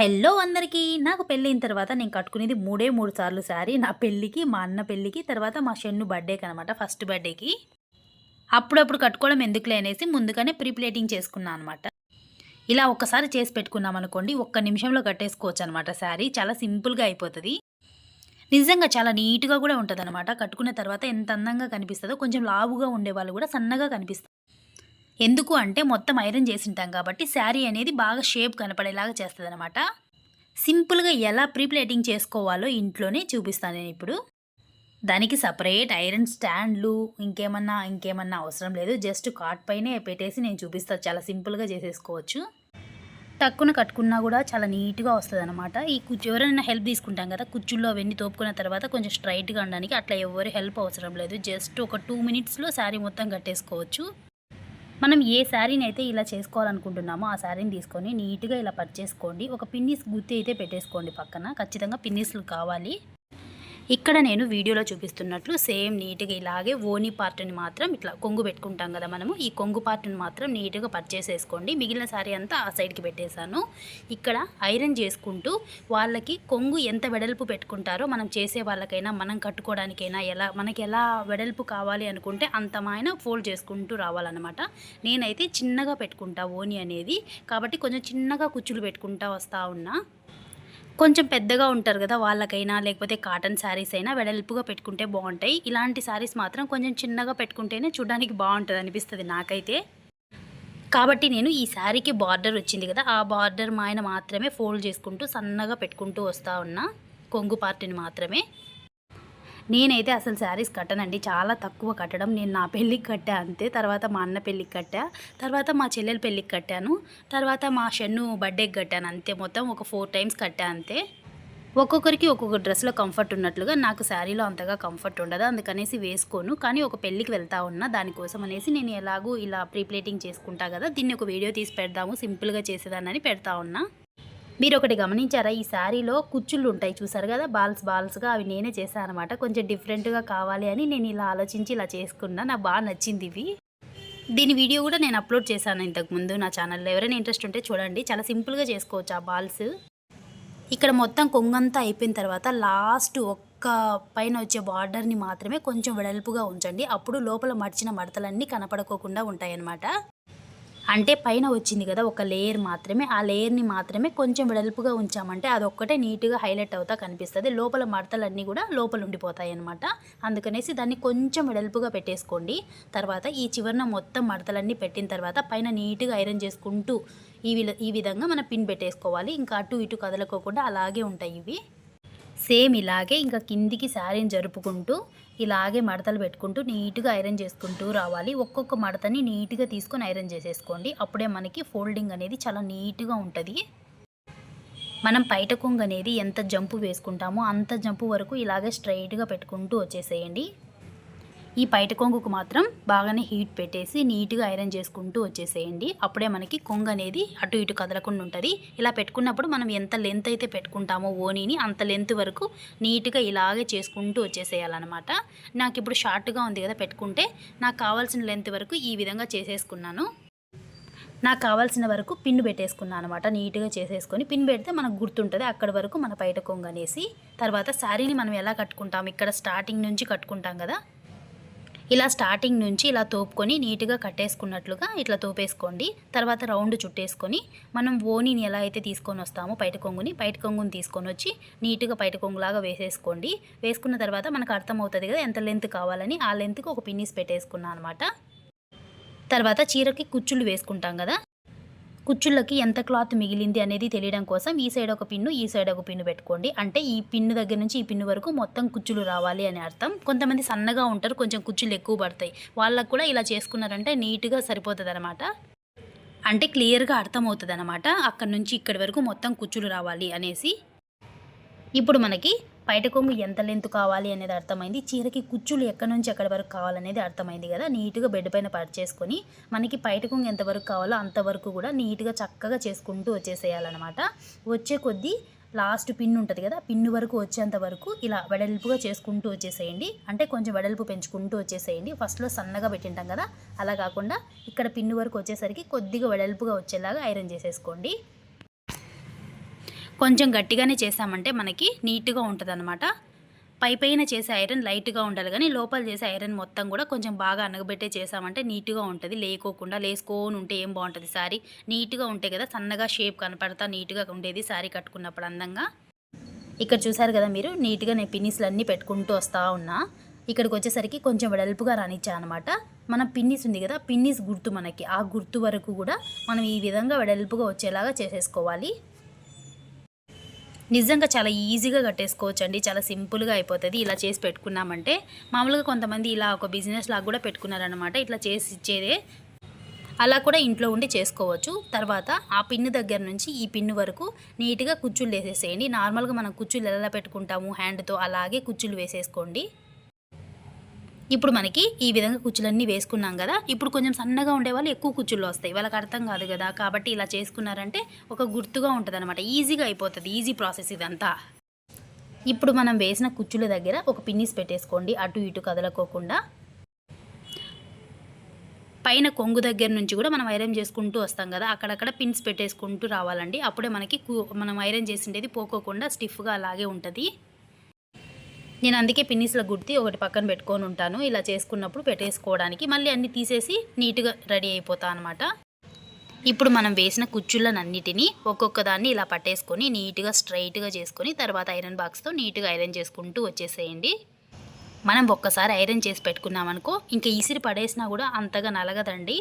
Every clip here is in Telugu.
హలో అందరికీ. నాకు పెళ్ళైన తర్వాత నేను కట్టుకునేది మూడే మూడు సార్లు శారీ. నా పెళ్ళికి మా అన్న పెళ్ళికి తర్వాత మా షెన్ను బర్త్డేకి అనమాట ఫస్ట్ బర్త్డేకి. అప్పుడప్పుడు కట్టుకోవడం ఎందుకులే అనేసి ముందుగానే ప్రీప్లేటింగ్ చేసుకున్నాను అనమాట. ఇలా ఒక్కసారి చేసి పెట్టుకున్నాం అనుకోండి ఒక్క నిమిషంలో కట్టేసుకోవచ్చు అనమాట శారీ. చాలా సింపుల్గా అయిపోతుంది. నిజంగా చాలా నీట్గా కూడా ఉంటుంది అనమాట కట్టుకున్న తర్వాత ఎంత అందంగా కనిపిస్తుందో కొంచెం లావుగా ఉండే వాళ్ళు కూడా సన్నగా కనిపిస్తారు ఎందుకు అంటే మొత్తం ఐరన్ చేసి ఉంటాం కాబట్టి శారీ అనేది బాగా షేప్ కనపడేలాగా చేస్తుంది అనమాట సింపుల్గా ఎలా ప్రీప్లేటింగ్ చేసుకోవాలో ఇంట్లోనే చూపిస్తాను నేను ఇప్పుడు. దానికి సపరేట్ ఐరన్ స్టాండ్లు ఇంకేమన్నా ఇంకేమన్నా అవసరం లేదు. జస్ట్ కాట్ పైనే పెట్టేసి నేను చూపిస్తాను చాలా సింపుల్గా చేసేసుకోవచ్చు. టక్కున కట్టుకున్నా కూడా చాలా నీట్గా వస్తుంది అనమాట ఈ కుచ్చు ఎవరైనా హెల్ప్ తీసుకుంటాం కదా కుచ్చుల్లో అవన్నీ తోపుకున్న తర్వాత కొంచెం స్ట్రైట్గా ఉండడానికి అట్లా ఎవరు హెల్ప్ అవసరం లేదు. జస్ట్ ఒక టూ మినిట్స్లో శారీ మొత్తం కట్టేసుకోవచ్చు. మనం ఏ శారీని అయితే ఇలా చేసుకోవాలనుకుంటున్నామో ఆ శారీని తీసుకొని నీట్గా ఇలా పట్ చేసుకోండి ఒక పిన్నిస్ గుత్తి అయితే పెట్టేసుకోండి పక్కన. ఖచ్చితంగా పిన్నిస్లు కావాలి. ఇక్కడ నేను వీడియోలో చూపిస్తున్నట్లు సేమ్ నీట్గా ఇలాగే ఓని పార్ట్ని మాత్రం ఇట్లా కొంగు పెట్టుకుంటాం కదా మనము ఈ కొంగు పార్ట్ని మాత్రం నీట్గా పర్చేసేసుకోండి మిగిలిన సారీ అంతా ఆ సైడ్కి పెట్టేశాను. ఇక్కడ ఐరన్ చేసుకుంటూ వాళ్ళకి కొంగు ఎంత వెడల్పు పెట్టుకుంటారో మనం చేసే వాళ్ళకైనా మనం కట్టుకోవడానికైనా ఎలా మనకి ఎలా వెడల్పు కావాలి అనుకుంటే అంతమైన ఫోల్డ్ చేసుకుంటూ రావాలన్నమాట. నేనైతే చిన్నగా పెట్టుకుంటా ఓని అనేది. కాబట్టి కొంచెం చిన్నగా కుచ్చులు పెట్టుకుంటా వస్తూ ఉన్నా. కొంచెం పెద్దగా ఉంటారు కదా వాళ్ళకైనా లేకపోతే కాటన్ శారీస్ అయినా వెడల్పుగా పెట్టుకుంటే బాగుంటాయి. ఇలాంటి శారీస్ మాత్రం కొంచెం చిన్నగా పెట్టుకుంటేనే చూడడానికి బాగుంటుంది అనిపిస్తుంది నాకైతే. కాబట్టి నేను ఈ శారీకి బార్డర్ వచ్చింది కదా ఆ బార్డర్ మాయన మాత్రమే ఫోల్డ్ చేసుకుంటూ సన్నగా పెట్టుకుంటూ వస్తూ ఉన్నా. కొంగు పార్టీని మాత్రమే. నేనైతే అసలు శారీస్ కట్టనండి. చాలా తక్కువ కట్టడం. నేను నా పెళ్ళికి కట్టా అంతే. తర్వాత మా అన్న పెళ్ళికి కట్టా. తర్వాత మా చెల్లెల పెళ్ళికి కట్టాను. తర్వాత మా షన్ను బర్త్డేకి కట్టాను అంతే. మొత్తం ఒక ఫోర్ టైమ్స్ కట్టా అంతే. ఒక్కొక్కరికి ఒక్కొక్క డ్రెస్లో కంఫర్ట్ ఉన్నట్లుగా నాకు శారీలో అంతగా కంఫర్ట్ ఉండదు. అందుకనేసి వేసుకోను. కానీ ఒక పెళ్ళికి వెళ్తా ఉన్నా దానికోసం అనేసి నేను ఎలాగూ ఇలా ప్రీప్లేటింగ్ చేసుకుంటా కదా దీన్ని ఒక వీడియో తీసి పెడదాము. సింపుల్గా చేసేదాన్ని పెడతా ఉన్నా. మీరు ఒకటి గమనించారా? ఈ శారీలో కుచ్చుళ్ళు ఉంటాయి చూసారు కదా? బాల్స్ బాల్స్గా అవి నేనే చేశాను అనమాట కొంచెం డిఫరెంట్గా కావాలి అని నేను ఇలా ఆలోచించి ఇలా చేసుకున్నా. నాకు బాగా నచ్చింది ఇవి. దీని వీడియో కూడా నేను అప్లోడ్ చేశాను ఇంతకుముందు నా ఛానల్లో. ఎవరైనా ఇంట్రెస్ట్ ఉంటే చూడండి. చాలా సింపుల్గా చేసుకోవచ్చు ఆ బాల్స్. ఇక్కడ మొత్తం కొంగంతా అయిపోయిన తర్వాత లాస్ట్ ఒక్క పైన వచ్చే బార్డర్ని మాత్రమే కొంచెం వెడల్పుగా ఉంచండి. అప్పుడు లోపల మడిచిన మడతలన్నీ కనపడుకోకుండా ఉంటాయన్నమాట. అంటే పైన వచ్చింది కదా ఒక లేయర్ మాత్రమే ఆ లేయర్ని మాత్రమే కొంచెం వెడల్పుగా ఉంచామంటే అది ఒక్కటే నీట్గా హైలైట్ అవుతా కనిపిస్తుంది. లోపల మడతలన్నీ కూడా లోపల ఉండిపోతాయి అనమాట అందుకనేసి దాన్ని కొంచెం వెడల్పుగా పెట్టేసుకోండి. తర్వాత ఈ చివరన మొత్తం మడతలన్నీ పెట్టిన తర్వాత పైన నీట్గా ఐరన్ చేసుకుంటూ ఈ ఈ విధంగా మనం పిన్ పెట్టేసుకోవాలి. ఇంకా అటు ఇటు కదలకోకుండా అలాగే ఉంటాయి ఇవి. సేమ్ ఇలాగే ఇంకా కిందికి శారీని జరుపుకుంటూ ఇలాగే మడతలు పెట్టుకుంటూ నీట్గా ఐరన్ చేసుకుంటూ రావాలి. ఒక్కొక్క మడతని నీట్గా తీసుకొని ఐరన్ చేసేసుకోండి. అప్పుడే మనకి ఫోల్డింగ్ అనేది చాలా నీట్గా ఉంటుంది. మనం పైట కొంగు అనేది ఎంత జంపు వేసుకుంటామో అంత జంపు వరకు ఇలాగే స్ట్రైట్గా పెట్టుకుంటూ వచ్చేసేయండి. ఈ పైట కొంగుకు మాత్రం బాగానే హీట్ పెట్టేసి నీట్గా ఐరన్ చేసుకుంటూ వచ్చేసేయండి. అప్పుడే మనకి కొంగు అనేది అటు ఇటు కదలకుండా ఉంటుంది. ఇలా పెట్టుకున్నప్పుడు మనం ఎంత లెంత్ అయితే పెట్టుకుంటామో ఓనీని అంత లెంత్ వరకు నీట్గా ఇలాగే చేసుకుంటూ వచ్చేసేయాలన్నమాట. నాకు ఇప్పుడు షార్ట్గా ఉంది కదా పెట్టుకుంటే నాకు కావాల్సిన లెంత్ వరకు ఈ విధంగా చేసేసుకున్నాను. నాకు కావాల్సిన వరకు పిన్ పెట్టేసుకున్నాను అనమాట నీట్గా చేసేసుకొని పిన్ పెడితే మనకు గుర్తుంటుంది అక్కడి వరకు మన పైట కొంగు అనేసి. తర్వాత శారీని మనం ఎలా కట్టుకుంటాం? ఇక్కడ స్టార్టింగ్ నుంచి కట్టుకుంటాం కదా. ఇలా స్టార్టింగ్ నుంచి ఇలా తోపుకొని నీట్గా కట్టేసుకున్నట్లుగా ఇట్లా తోపేసుకోండి. తర్వాత రౌండ్ చుట్టేసుకొని మనం ఓనిని ఎలా అయితే తీసుకొని వస్తామో బయట కొంగుని బయట కొంగుని తీసుకొని వచ్చి నీట్గా బయట కొంగులాగా వేసేసుకోండి. వేసుకున్న తర్వాత మనకు అర్థమవుతుంది కదా ఎంత లెంత్ కావాలని. ఆ లెంత్కి ఒక పిన్నిస్ పెట్టేసుకున్నాను అనమాట తర్వాత చీరకి కుచ్చులు వేసుకుంటాం కదా. కుచ్చుళ్ళకి ఎంత క్లాత్ మిగిలింది అనేది తెలియడం కోసం ఈ సైడ్ ఒక పిన్ను ఈ సైడ్ ఒక పిన్ను పెట్టుకోండి. అంటే ఈ పిన్ను దగ్గర నుంచి ఈ పిన్ను వరకు మొత్తం కుచ్చులు రావాలి అని అర్థం. కొంతమంది సన్నగా ఉంటారు కొంచెం కుచ్చులు ఎక్కువ పడతాయి. వాళ్ళకు కూడా ఇలా చేసుకున్నారంటే నీట్గా సరిపోతుంది అనమాట అంటే క్లియర్గా అర్థమవుతుంది అనమాట అక్కడ నుంచి ఇక్కడి వరకు మొత్తం కుచ్చులు రావాలి అనేసి. ఇప్పుడు మనకి పైట కొమ్ము ఎంత లెంత్ కావాలి అనేది అర్థమైంది. చీరకి కుచ్చులు ఎక్కడి నుంచి ఎక్కడి వరకు కావాలనేది అర్థమైంది కదా. నీట్గా బెడ్ పైన పరిచేసుకొని మనకి పైట కొంగు ఎంతవరకు కావాలో అంతవరకు కూడా నీట్గా చక్కగా చేసుకుంటూ వచ్చేసేయాలన్నమాట. వచ్చే కొద్దీ లాస్ట్ పిన్ ఉంటుంది కదా పిన్ను వరకు వచ్చేంత వరకు ఇలా వెడల్పుగా చేసుకుంటూ వచ్చేసేయండి. అంటే కొంచెం వెడల్పు పెంచుకుంటూ వచ్చేసేయండి. ఫస్ట్లో సన్నగా పెట్టింటాం కదా అలా కాకుండా ఇక్కడ పిన్ను వరకు వచ్చేసరికి కొద్దిగా వెడల్పుగా వచ్చేలాగా ఐరన్ చేసేసుకోండి. కొంచెం గట్టిగానే చేసామంటే మనకి నీట్గా ఉంటుంది అనమాట పై పైన చేసే ఐరన్ లైట్గా ఉండాలి కానీ లోపల చేసే ఐరన్ మొత్తం కూడా కొంచెం బాగా అనగబెట్టే చేసామంటే నీట్గా ఉంటుంది. లేకోకుండా లేసుకోని ఉంటే ఏం బాగుంటుంది? శారీ నీట్గా ఉంటే కదా సన్నగా షేప్ కనపడతా నీట్గా ఉండేది శారీ కట్టుకున్నప్పుడు అందంగా. ఇక్కడ చూసారు కదా మీరు నీట్గా నేను పిన్నిస్లు అన్నీ పెట్టుకుంటూ వస్తూ ఉన్నా. ఇక్కడికి వచ్చేసరికి కొంచెం వెడల్పుగా రానిచ్చా అనమాట మనం పిన్నిస్ ఉంది కదా పిన్నిస్ గుర్తు మనకి. ఆ గుర్తు వరకు కూడా మనం ఈ విధంగా వెడల్పుగా వచ్చేలాగా చేసేసుకోవాలి. నిజంగా చాలా ఈజీగా కట్టేసుకోవచ్చు అండి చాలా సింపుల్గా అయిపోతుంది. ఇలా చేసి పెట్టుకున్నామంటే మామూలుగా కొంతమంది ఇలా ఒక బిజినెస్ లాగా కూడా పెట్టుకున్నారనమాట ఇట్లా చేసి ఇచ్చేదే అలా కూడా ఇంట్లో ఉండి చేసుకోవచ్చు. తర్వాత ఆ పిన్ను దగ్గర నుంచి ఈ పిన్ను వరకు నీట్గా కుచ్చులు వేసేసేయండి. నార్మల్గా మనం కుచ్చులు ఎలా పెట్టుకుంటాము హ్యాండ్తో అలాగే కుచ్చులు వేసేసుకోండి. ఇప్పుడు మనకి ఈ విధంగా కుచ్చులన్నీ వేసుకున్నాం కదా ఇప్పుడు కొంచెం సన్నగా ఉండే వాళ్ళు ఎక్కువ కుచ్చులు వస్తాయి. వాళ్ళకి అర్థం కాదు కదా కాబట్టి ఇలా చేసుకున్నారంటే ఒక గుర్తుగా ఉంటుంది అనమాట ఈజీగా అయిపోతుంది ఈజీ ప్రాసెస్ ఇదంతా. ఇప్పుడు మనం వేసిన కుచ్చుల దగ్గర ఒక పిన్నిస్ పెట్టేసుకోండి అటు ఇటు కదలకోకుండా. పైన కొంగు దగ్గర నుంచి కూడా మనం ఐరన్ చేసుకుంటూ వస్తాం కదా అక్కడక్కడ పిన్స్ పెట్టేసుకుంటూ రావాలండి. అప్పుడే మనకి మనం ఐరన్ చేసిండేది పోకోకుండా స్టిఫ్గా అలాగే ఉంటుంది. నేను అందుకే పిన్నిస్లో గుర్తి ఒకటి పక్కన పెట్టుకొని ఉంటాను. ఇలా చేసుకున్నప్పుడు పెట్టేసుకోవడానికి మళ్ళీ అన్ని తీసేసి నీట్గా రెడీ అయిపోతా అనమాట ఇప్పుడు మనం వేసిన కుచ్చులనన్నిటినీ ఒక్కొక్క దాన్ని ఇలా పట్టేసుకొని నీట్గా స్ట్రైట్గా చేసుకొని తర్వాత ఐరన్ బాక్స్తో నీట్గా ఐరన్ చేసుకుంటూ వచ్చేసేయండి. మనం ఒక్కసారి ఐరన్ చేసి పెట్టుకున్నామనుకో ఇంకా ఈసిరి పడేసినా కూడా అంతగా నలగదండి.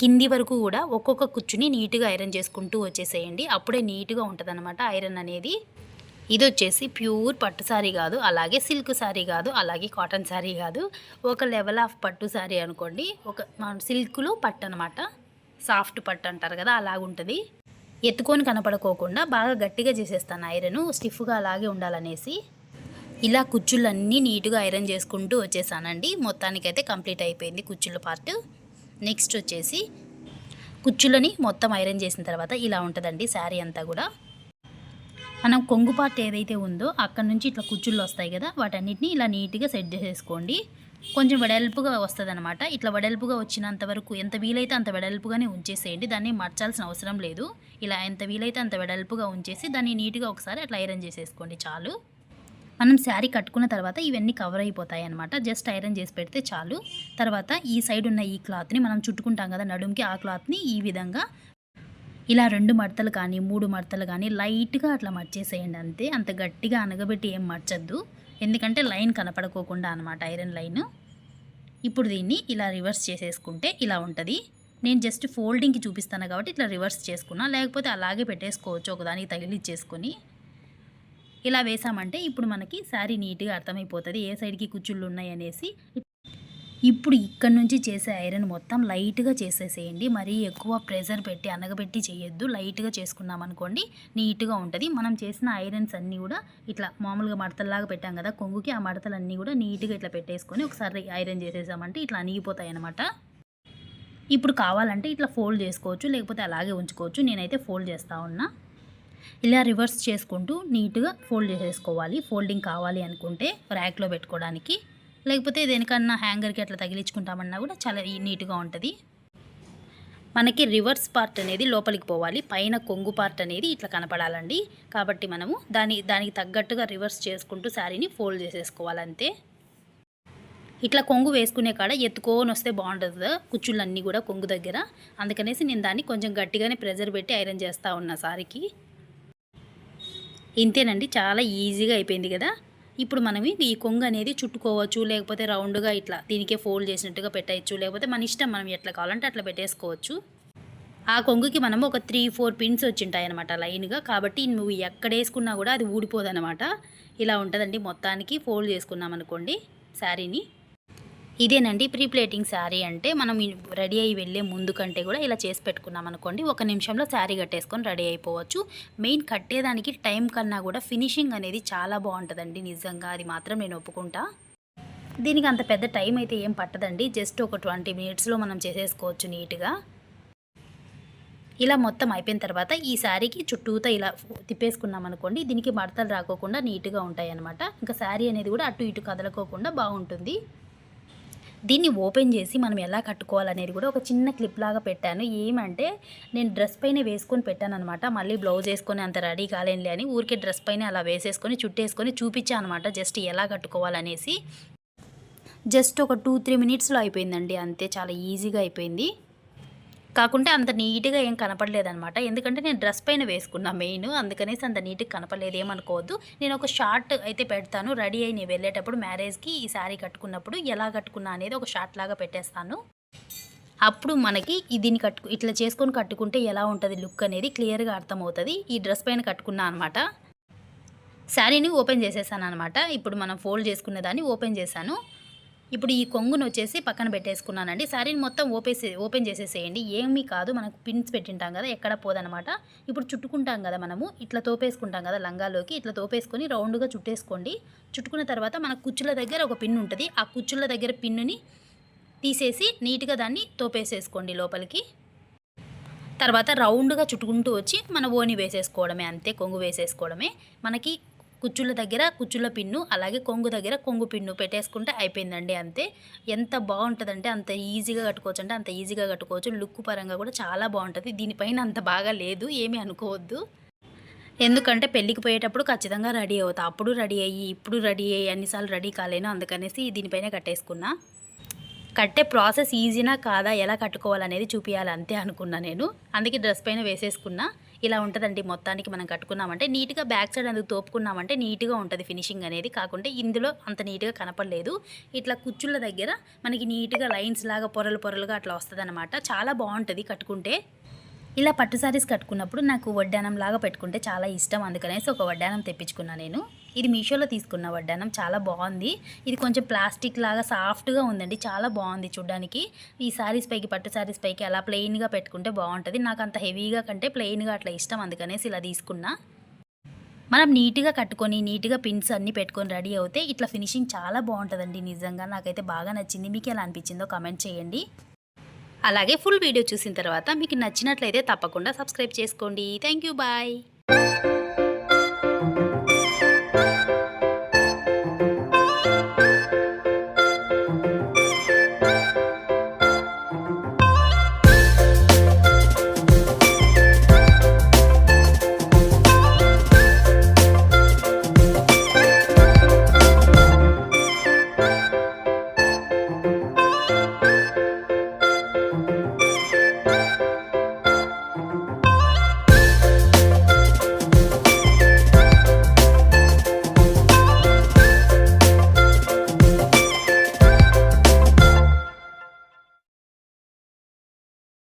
కింది వరకు కూడా ఒక్కొక్క కుచ్చుని నీట్గా ఐరన్ చేసుకుంటూ వచ్చేసేయండి. అప్పుడే నీట్గా ఉంటుంది ఐరన్ అనేది. ఇది వచ్చేసి ప్యూర్ పట్టు శారీ కాదు అలాగే సిల్క్ శారీ కాదు అలాగే కాటన్ శారీ కాదు. ఒక లెవెల్ ఆఫ్ పట్టు శారీ అనుకోండి. ఒక సిల్క్లో పట్టు అనమాట సాఫ్ట్ పట్టు అంటారు కదా అలాగుంటుంది. ఎత్తుకొని కనపడుకోకుండా బాగా గట్టిగా చేసేస్తాను ఐరన్ స్టిఫ్గా అలాగే ఉండాలనేసి. ఇలా కుచ్చులన్నీ నీట్గా ఐరన్ చేసుకుంటూ వచ్చేసానండి. మొత్తానికైతే కంప్లీట్ అయిపోయింది కుచ్చుల పార్ట్. నెక్స్ట్ వచ్చేసి కుచ్చులని మొత్తం ఐరన్ చేసిన తర్వాత ఇలా ఉంటుందండి శారీ అంతా కూడా. మనం కొంగు ఏదైతే ఉందో అక్కడ నుంచి ఇట్లా కుచ్చుళ్ళు వస్తాయి కదా వాటన్నిటిని ఇలా నీట్గా సెట్ చేసేసుకోండి కొంచెం వెడల్పుగా వస్తుంది అనమాట ఇట్లా వెడల్పుగా వచ్చినంత వరకు ఎంత వీలైతే అంత వెడల్పుగానే ఉంచేసేయండి. దాన్ని మర్చాల్సిన అవసరం లేదు. ఇలా ఎంత వీలైతే అంత వెడల్పుగా ఉంచేసి దాన్ని నీట్గా ఒకసారి అట్లా ఐరన్ చేసేసుకోండి చాలు. మనం శారీ కట్టుకున్న తర్వాత ఇవన్నీ కవర్ అయిపోతాయి అనమాట జస్ట్ ఐరన్ చేసి పెడితే చాలు. తర్వాత ఈ సైడ్ ఉన్న ఈ క్లాత్ని మనం చుట్టుకుంటాం కదా నడుముకి ఆ క్లాత్ని ఈ విధంగా ఇలా రెండు మడతలు కానీ మూడు మడతలు కానీ లైట్గా అట్లా మర్చేసేయండి అంతే. అంత గట్టిగా అనగబెట్టి ఏం మర్చద్దు. ఎందుకంటే లైన్ కనపడుకోకుండా అనమాట ఐరన్ లైన్. ఇప్పుడు దీన్ని ఇలా రివర్స్ చేసేసుకుంటే ఇలా ఉంటుంది. నేను జస్ట్ ఫోల్డింగ్కి చూపిస్తాను కాబట్టి ఇట్లా రివర్స్ చేసుకున్నా. లేకపోతే అలాగే పెట్టేసుకోవచ్చు ఒకదానికి తగిలిచ్చేసుకొని. ఇలా వేసామంటే ఇప్పుడు మనకి శారీ నీట్గా అర్థమైపోతుంది. ఏ సైడ్కి కుచ్చుళ్ళు ఉన్నాయి అనేసి ఇప్పుడు ఇక్కడ నుంచి చేసే ఐరన్ మొత్తం లైట్గా చేసేసేయండి. మరీ ఎక్కువ ప్రెజర్ పెట్టి అనగబెట్టి చేయొద్దు. లైట్గా చేసుకున్నాం అనుకోండి నీట్గా ఉంటుంది. మనం చేసిన ఐరన్స్ అన్నీ కూడా ఇట్లా మామూలుగా మడతల్లాగా పెట్టాం కదా కొంగుకి ఆ మడతలన్నీ కూడా నీట్గా ఇట్లా పెట్టేసుకొని ఒకసారి ఐరన్ చేసేసామంటే ఇట్లా అనిగిపోతాయి అనమాట ఇప్పుడు కావాలంటే ఇట్లా ఫోల్డ్ చేసుకోవచ్చు లేకపోతే అలాగే ఉంచుకోవచ్చు. నేనైతే ఫోల్డ్ చేస్తూ ఉన్నా. ఇలా రివర్స్ చేసుకుంటూ నీట్గా ఫోల్డ్ చేసేసుకోవాలి. ఫోల్డింగ్ కావాలి అనుకుంటే ర్యాక్లో పెట్టుకోవడానికి. లేకపోతే దేనికన్నా హ్యాంగర్కి అట్లా తగిలించుకుంటామన్నా కూడా చాలా నీట్గా ఉంటుంది. మనకి రివర్స్ పార్ట్ అనేది లోపలికి పోవాలి. పైన కొంగు పార్ట్ అనేది ఇట్లా కనపడాలండి. కాబట్టి మనము దాని దానికి తగ్గట్టుగా రివర్స్ చేసుకుంటూ శారీని ఫోల్డ్ చేసేసుకోవాలంతే. ఇట్లా కొంగు వేసుకునే కాడ ఎత్తుకోని వస్తే బాగుంటుంది కుచ్చుళ్ళన్నీ కూడా కొంగు దగ్గర. అందుకనేసి నేను దాన్ని కొంచెం గట్టిగానే ప్రెజర్ పెట్టి ఐరన్ చేస్తూ ఉన్నా సారీకి ఇంతేనండి చాలా ఈజీగా అయిపోయింది కదా. ఇప్పుడు మనం ఈ కొంగు అనేది చుట్టుకోవచ్చు లేకపోతే రౌండ్గా ఇట్లా దీనికే ఫోల్డ్ చేసినట్టుగా పెట్టచ్చు లేకపోతే మన ఇష్టం మనం ఎట్లా కావాలంటే అట్లా పెట్టేసుకోవచ్చు. ఆ కొంగుకి మనం ఒక త్రీ ఫోర్ పిన్స్ వచ్చింటాయి అనమాట లైన్గా. కాబట్టి నువ్వు ఎక్కడ వేసుకున్నా కూడా అది ఊడిపోదన్నమాట. ఇలా ఉంటుందండి మొత్తానికి ఫోల్డ్ చేసుకున్నాం అనుకోండి శారీని. ఇదేనండి ప్రీ ప్లేటింగ్ శారీ అంటే మనం రెడీ అయ్యి వెళ్ళే ముందు కంటే కూడా ఇలా చేసి పెట్టుకున్నాం అనుకోండి. ఒక నిమిషంలో శారీ కట్టేసుకొని రెడీ అయిపోవచ్చు. మెయిన్ కట్టేదానికి టైం కన్నా కూడా ఫినిషింగ్ అనేది చాలా బాగుంటుందండి నిజంగా. అది మాత్రం నేను ఒప్పుకుంటా. దీనికి అంత పెద్ద టైం అయితే ఏం పట్టదండి. జస్ట్ ఒక ట్వంటీ మినిట్స్లో మనం చేసేసుకోవచ్చు నీట్గా. ఇలా మొత్తం అయిపోయిన తర్వాత ఈ శారీకి చుట్టూతో ఇలా తిప్పేసుకున్నాం అనుకోండి దీనికి మడతలు రాకోకుండా నీట్గా ఉంటాయి అన్నమాట ఇంకా శారీ అనేది కూడా అటు ఇటు కదలకోకుండా బాగుంటుంది. దీన్ని ఓపెన్ చేసి మనం ఎలా కట్టుకోవాలనేది కూడా ఒక చిన్న క్లిప్ లాగా పెట్టాను. ఏమంటే నేను డ్రెస్ పైన వేసుకొని పెట్టాను అనమాట మళ్ళీ బ్లౌజ్ వేసుకొని అంత రెడీ కాలేనులే అని ఊరికే డ్రెస్ పైన అలా వేసేసుకొని చుట్టేసుకొని చూపించాను అనమాట జస్ట్ ఎలా కట్టుకోవాలనేసి. జస్ట్ ఒక టూ త్రీ మినిట్స్లో అయిపోయిందండి. అంతే చాలా ఈజీగా అయిపోయింది. కాకుంటే అంత నీట్గా ఏం కనపడలేదనమాట ఎందుకంటే నేను డ్రెస్ పైన వేసుకున్నా మెయిన్. అందుకనేసి అంత నీట్గా కనపడలేదు. ఏమనుకోవద్దు. నేను ఒక షార్ట్ అయితే పెడతాను. రెడీ అయి నేను వెళ్ళేటప్పుడు మ్యారేజ్కి ఈ శారీ కట్టుకున్నప్పుడు ఎలా కట్టుకున్నా అనేది ఒక షార్ట్ లాగా పెట్టేస్తాను. అప్పుడు మనకి దీన్ని కట్టు ఇట్లా చేసుకొని కట్టుకుంటే ఎలా ఉంటుంది లుక్ అనేది క్లియర్గా అర్థమవుతుంది. ఈ డ్రెస్ పైన కట్టుకున్నా అనమాట శారీని ఓపెన్ చేసేసాను అనమాట ఇప్పుడు మనం ఫోల్డ్ చేసుకున్న దాన్ని ఓపెన్ చేశాను. ఇప్పుడు ఈ కొంగును వచ్చేసి పక్కన పెట్టేసుకున్నానండి. శారీని మొత్తం ఓపేసి ఓపెన్ చేసేసేయండి. ఏమీ కాదు మనకు పిన్స్ పెట్టింటాం కదా ఎక్కడ పోదనమాట ఇప్పుడు చుట్టుకుంటాం కదా మనము ఇట్లా తోపేసుకుంటాం కదా లంగాలోకి ఇట్లా తోపేసుకొని రౌండ్గా చుట్టేసుకోండి. చుట్టుకున్న తర్వాత మన కుచ్చుల దగ్గర ఒక పిన్ ఉంటుంది. ఆ కుచ్చుల దగ్గర పిన్నుని తీసేసి నీట్గా దాన్ని తోపేసేసుకోండి లోపలికి. తర్వాత రౌండ్గా చుట్టుకుంటూ వచ్చి మన ఓని వేసేసుకోవడమే అంతే కొంగు వేసేసుకోవడమే. మనకి కుచ్చుల దగ్గర కుచ్చుల పిన్ను అలాగే కొంగు దగ్గర కొంగు పిన్ను పెట్టేసుకుంటే అయిపోయిందండి అంతే. ఎంత బాగుంటుందంటే అంత ఈజీగా కట్టుకోవచ్చు అంటే అంత ఈజీగా కట్టుకోవచ్చు. లుక్ పరంగా కూడా చాలా బాగుంటుంది. దీనిపైన అంత బాగా లేదు ఏమీ అనుకోవద్దు. ఎందుకంటే పెళ్ళికి పోయేటప్పుడు ఖచ్చితంగా రెడీ అవుతా. అప్పుడు రెడీ అయ్యి ఇప్పుడు రెడీ అయ్యి అన్నిసార్లు రెడీ కాలేను అందుకనేసి దీనిపైన కట్టేసుకున్నా. కట్టే ప్రాసెస్ ఈజీనా కాదా? ఎలా కట్టుకోవాలనేది చూపించాలి అంతే అనుకున్నా నేను. అందుకే డ్రెస్ పైన వేసేసుకున్నా. ఇలా ఉంటుందండి మొత్తానికి మనం కట్టుకున్నామంటే. నీట్గా బ్యాక్ సైడ్ అందుకు తోపుకున్నామంటే నీట్గా ఉంటుంది ఫినిషింగ్ అనేది. కాకుంటే ఇందులో అంత నీట్గా కనపడలేదు. ఇట్లా కుచ్చుళ్ళ దగ్గర మనకి నీట్గా లైన్స్ లాగా పొరలు పొరలుగా అట్లా వస్తుంది చాలా బాగుంటుంది కట్టుకుంటే. ఇలా పట్టు సారీస్ కట్టుకున్నప్పుడు నాకు వడ్డానం లాగా పెట్టుకుంటే చాలా ఇష్టం. అందుకనేసి ఒక వడ్డానం తెప్పించుకున్నా నేను. ఇది మీషోలో తీసుకున్న వడ్డానం చాలా బాగుంది. ఇది కొంచెం ప్లాస్టిక్ లాగా సాఫ్ట్గా ఉందండి. చాలా బాగుంది చూడడానికి. ఈ సారీస్ పైకి పట్టు సారీస్ పైకి అలా ప్లెయిన్గా పెట్టుకుంటే బాగుంటుంది. నాకు అంత హెవీగా కంటే ప్లెయిన్గా అట్లా ఇష్టం. అందుకనేసి ఇలా తీసుకున్నా. మనం నీట్గా కట్టుకొని నీట్గా పిన్స్ అన్నీ పెట్టుకొని రెడీ అవుతే ఇట్లా ఫినిషింగ్ చాలా బాగుంటుందండి. నిజంగా నాకైతే బాగా నచ్చింది. మీకు ఎలా అనిపించిందో కమెంట్ చేయండి. అలాగే ఫుల్ వీడియో చూసిన తర్వాత మీకు నచ్చినట్లయితే తప్పకుండా సబ్స్క్రైబ్ చేసుకోండి. Thank you bye.